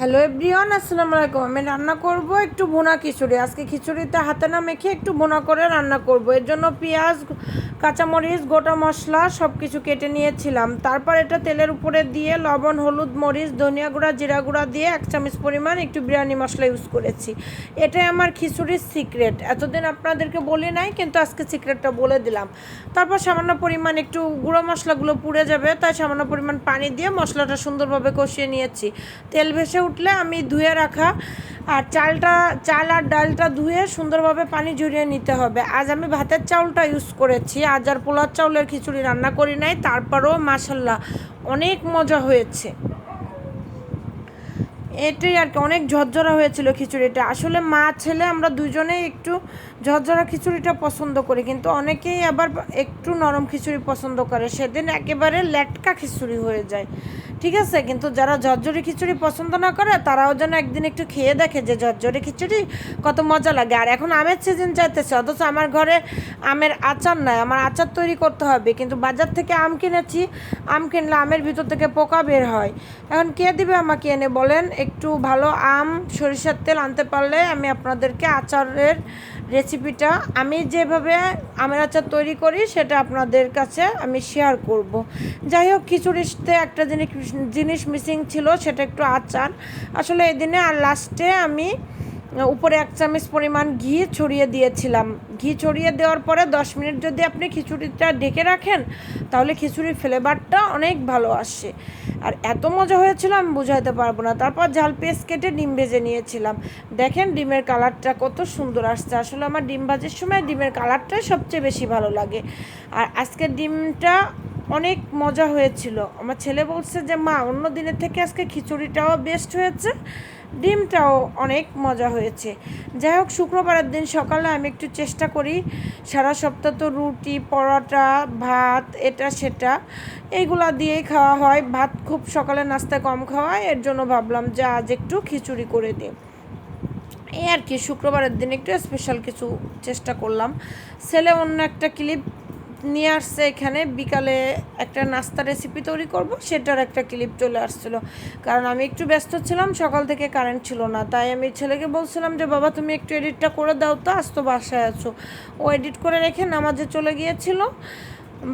Hello everyone আসসালামু আলাইকুম। আমি রান্না করব একটু বোনা খিচুড়ি। আজকে খিচুড়িতে হাতে না মেখে একটু বোনা করে রান্না করব। এর জন্য পেঁয়াজ, কাঁচামরিচ, গোটা মশলা সব কিছু কেটে নিয়েছিলাম। তারপর এটা তেলের উপরে দিয়ে লবণ, হলুদ, মরিচ, ধনিয়া গুঁড়া, জিরা গুঁড়া দিয়ে এক চামচ পরিমাণ একটু বিরিয়ানি মশলা ইউজ করেছি। এটাই আমার খিচুড়ির সিক্রেট এতদিন আপনাদেরকে বলি নাই, কিন্তু আজকে সিক্রেটটা বলে দিলাম। তারপর সামান্য পরিমাণ একটু গুঁড়ো মশলাগুলো পুড়ে যাবে, তাই সামান্য পরিমাণ পানি দিয়ে মশলাটা সুন্দরভাবে কষিয়ে নিয়েছি। তেল ভেসে উঠলে আমি ধুয়ে রাখা আর চালটা, চাল আর ডালটা ধুয়ে সুন্দরভাবে পানি ঝরিয়ে নিতে হবে। আজ আমি ভাতের চাউলটা ইউজ করেছি। আজ আর পোলার চাউলের খিচুড়ি রান্না করি নাই। তারপরেও মাসাল্লাহ অনেক মজা হয়েছে। এটাই আর কি, অনেক ঝরঝরা হয়েছিল খিচুড়িটা। আসলে মা ছেলে আমরা দুজনেই একটু ঝরঝরা খিচুড়িটা পছন্দ করি, কিন্তু অনেকেই আবার একটু নরম খিচুড়ি পছন্দ করে। সেদিন একেবারে লেটকা খিচুড়ি হয়ে যায়। ঠিক আছে, কিন্তু যারা ঝরঝরি খিচুড়ি পছন্দ না করে, তারাও যেন একদিন একটু খেয়ে দেখে যে ঝরঝরি খিচুড়ি কত মজা লাগে। আর এখন আমের সিজন চাইতেছে অথচ আমার ঘরে আমের আচার নাই, আমার আচার তৈরি করতে হবে। কিন্তু বাজার থেকে আম কিনেছি, আম কিনলে আমের ভিতর থেকে পোকা বের হয়। এখন কে দিবে আমাকে এনে বলেন? একটু ভালো আম, সরিষার তেল আনতে পারলে আমি আপনাদেরকে আচারের রেসিপিটা আমি যেভাবে আমের আচার তৈরি করি, সেটা আপনাদের কাছে আমি শেয়ার করব। যাই হোক, খিচুড়িতে একটা জিনিস জিনিস মিসিং ছিল, সেটা একটু আচার। আসলে এই দিনে আর লাস্টে আমি উপরে এক চামচ পরিমাণ ঘি ছড়িয়ে দিয়েছিলাম। ঘি ছড়িয়ে দেওয়ার পরে দশ মিনিট যদি আপনি খিচুড়িটা ঢেকে রাখেন, তাহলে খিচুড়ির ফ্লেভারটা অনেক ভালো আসে। আর এত মজা হয়েছিল আমি বুঝাইতে পারব না। তারপর ঝাল পেস্ট কেটে ডিম ভেজে নিয়েছিলাম। দেখেন ডিমের কালারটা কত সুন্দর আসছে। আসলে আমার ডিম ভাজির সময় ডিমের কালারটাই সবচেয়ে বেশি ভালো লাগে। আর আজকে ডিমটা অনেক মজা হয়েছিল। আমার ছেলে বলছে যে, মা, অন্য দিনের থেকে আজকে খিচুড়িটাও বেস্ট হয়েছে, ডিমটাও অনেক মজা হয়েছে। যাই হোক, শুক্রবারের দিন সকালে আমি একটু চেষ্টা করি, সারা সপ্তাহ তো রুটি, পরোটা, ভাত, এটা, সেটা এইগুলা দিয়েই খাওয়া হয়। ভাত খুব সকালে নাস্তায় কম খাওয়ায় এর জন্য ভাবলাম যে আজ একটু খিচুড়ি করে দিই। এই আর কি, শুক্রবারের দিন একটু স্পেশাল কিছু চেষ্টা করলাম। ছেলে অন্য একটা ক্লিপ নিয়ে আসছে এখানে। বিকালে একটা নাস্তা রেসিপি তৈরি করব, সেটার একটা ক্লিপ চলে আসছিল। কারণ আমি একটু ব্যস্ত ছিলাম, সকাল থেকে কারেন্ট ছিল না। তাই আমি ছেলেকে বলছিলাম যে, বাবা, তুমি একটু এডিটটা করে দাও তো, আজ তো বাসায় আছো। ও এডিট করে রেখে নামাজে চলে গিয়েছিল।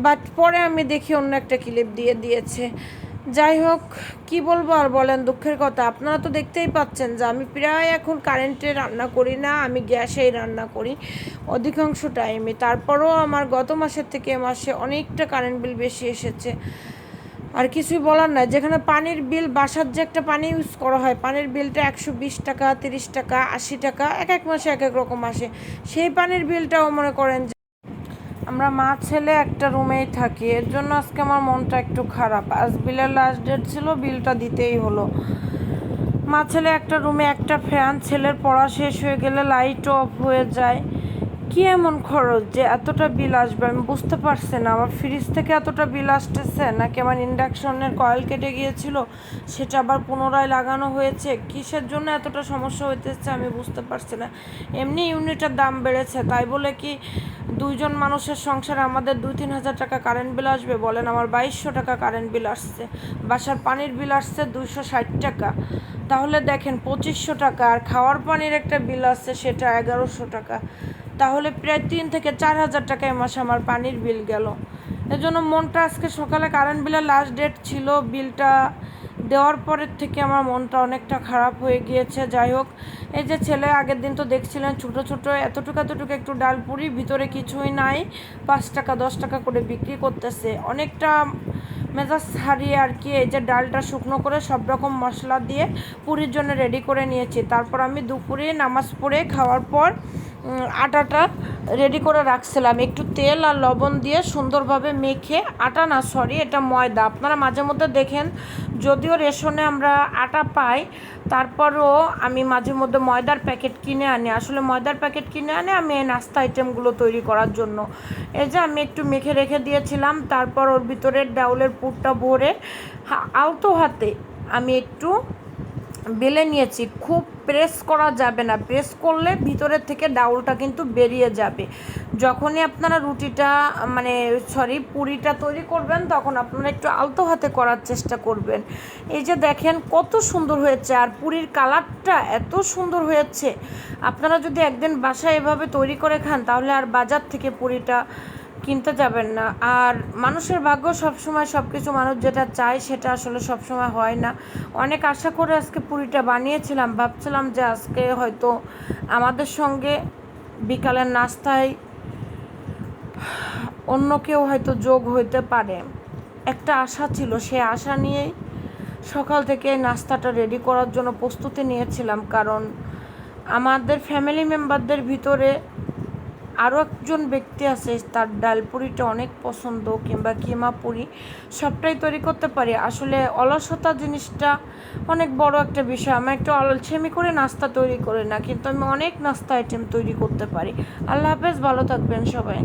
বাট পরে আমি দেখি অন্য একটা ক্লিপ দিয়ে দিয়েছে। যাই হোক, কি বলব আর বলেন, দুঃখের কথা। আপনারা তো দেখতেই পাচ্ছেন যে আমি প্রায় এখন কারেন্টে রান্না করি না, আমি গ্যাসেই রান্না করি অধিকাংশ টাইমে তারপরেও আমার গত মাসের থেকে মাসে অনেকটা কারেন্ট বিল বেশি এসেছে। আর কিছুই বলার নাই। যেখানে পানির বিল বাসার যে একটা পানি ইউজ করা হয়, পানির বিলটা একশো বিশ টাকা, তিরিশ টাকা, আশি টাকা, এক এক মাসে এক এক রকম আসে। সেই পানির বিলটাও মনে করেন আমরা মা ছেলে একটা রুমেই থাকি। এর জন্য আজকে আমার মনটা একটু খারাপ। আজ বিলের লাস্ট ডেট ছিল, বিলটা দিতেই হলো। মা ছেলে একটা রুমে একটা ফ্যান ছেলের পড়া শেষ হয়ে গেলে লাইট অফ হয়ে যায়। কি এমন খরচ যে এতটা বিল আসবে? আমি বুঝতে পারছি না। আমার ফ্রিজ থেকে এতটা বিল আসতেছে? নাকি আমার ইন্ডাকশনের কয়েল কেটে গিয়েছিল? সেটা আবার পুনরায় লাগানো হয়েছে? কিসের জন্য এতটা সমস্যা হইতেছে আমি বুঝতে পারছি না। এমনি ইউনিটের দাম বেড়েছে। তাই বলে কি দুইজন মানুষের সংসারে আমাদের দুই তিন হাজার টাকা কারেন্ট বিল আসবে? বলেন, আমার বাইশশো টাকা কারেন্ট বিল আসছে। বাসার পানির বিল আসছে দুইশো ষাট টাকা। তাহলে দেখেন পঁচিশশো টাকা আর খাওয়ার পানির একটা বিল আসছে, সেটা এগারোশো টাকা। তাহলে প্রায় তিন থেকে চার হাজার টাকা এ মাসে আমার পানির বিল গেল। এজন্য মনটা আজকে সকালে কারেন্ট বিলের লাস্ট ডেট ছিল, বিলটা দেওয়ার পরের থেকে আমার মনটা অনেকটা খারাপ হয়ে গিয়েছে। যাই হোক, এই যে ছেলে আগের দিন তো দেখছিলেন, ছোটো ছোটো, এতটুকু এতটুকু একটু ডাল পুরি, ভিতরে কিছুই নাই, পাঁচ টাকা, দশ টাকা করে বিক্রি করতেছে। অনেকটা মেজাজ হারিয়ে আর কি এই যে ডালটা শুকনো করে সব রকম মশলা দিয়ে পুরীর জন্য রেডি করে নিয়েছি। তারপর আমি দুপুরে নামাজ পড়ে খাওয়ার পর আটাটা রেডি করে রাখছিলাম। একটু তেল আর লবণ দিয়ে সুন্দরভাবে মেখে, আটা না সরি এটা ময়দা। আপনারা মাঝে মধ্যে দেখেন, যদিও রেশনে আমরা আটা পাই তারপরও আমি মাঝে মধ্যে ময়দার প্যাকেট কিনে আনি। আসলে ময়দার প্যাকেট কিনে আনে, আমি এই নাস্তা আইটেমগুলো তৈরি করার জন্য। এই যে আমি একটু মেখে রেখে দিয়েছিলাম, তারপর ওর ভিতরের ডাউলের পুরটা ভরে আলতো হাতে আমি একটু বেলে নিয়েছি। খুব প্রেস করা যাবে না। প্রেস করলে ভিতরের থেকে ডাউলটা কিন্তু বেরিয়ে যাবে। যখনই আপনারা রুটিটা মানে সরি পুরিটা তৈরি করবেন, তখন আপনারা একটু আলতো হাতে করার চেষ্টা করবেন। এই যে দেখেন কত সুন্দর হয়েছে। আর পুরীর কালারটা এত সুন্দর হয়েছে। আপনারা যদি একদিন বাসায় এভাবে তৈরি করে খান, তাহলে আর বাজার থেকে পুরিটা কিনতে যাবেন না। আর মানুষের ভাগ্য সবসময় সব কিছু মানুষ যেটা চায় সেটা আসলে সবসময় হয় না। অনেক আশা করে আজকে পুরিটা বানিয়েছিলাম। ভাবছিলাম যে আজকে হয়তো আমাদের সঙ্গে বিকালের নাস্তায় অন্য কেউ হয়তো যোগ হইতে পারে। একটা আশা ছিল সে আশা নিয়েই সকাল থেকে নাস্তাটা রেডি করার জন্য প্রস্তুতি নিয়েছিলাম। কারণ আমাদের ফ্যামিলি মেম্বারদের ভিতরে আরও একজন ব্যক্তি আছে, তার ডাল পুরিটা অনেক পছন্দ কিংবা কিমা পুরি, সবটাই তৈরি করতে পারি। আসলে অলসতা জিনিসটা অনেক বড় একটা বিষয়। আমি একটু অলছেমি করে নাস্তা তৈরি করি না, কিন্তু আমি অনেক নাস্তা আইটেম তৈরি করতে পারি। আল্লাহ হাফেজ, ভালো থাকবেন সবাই।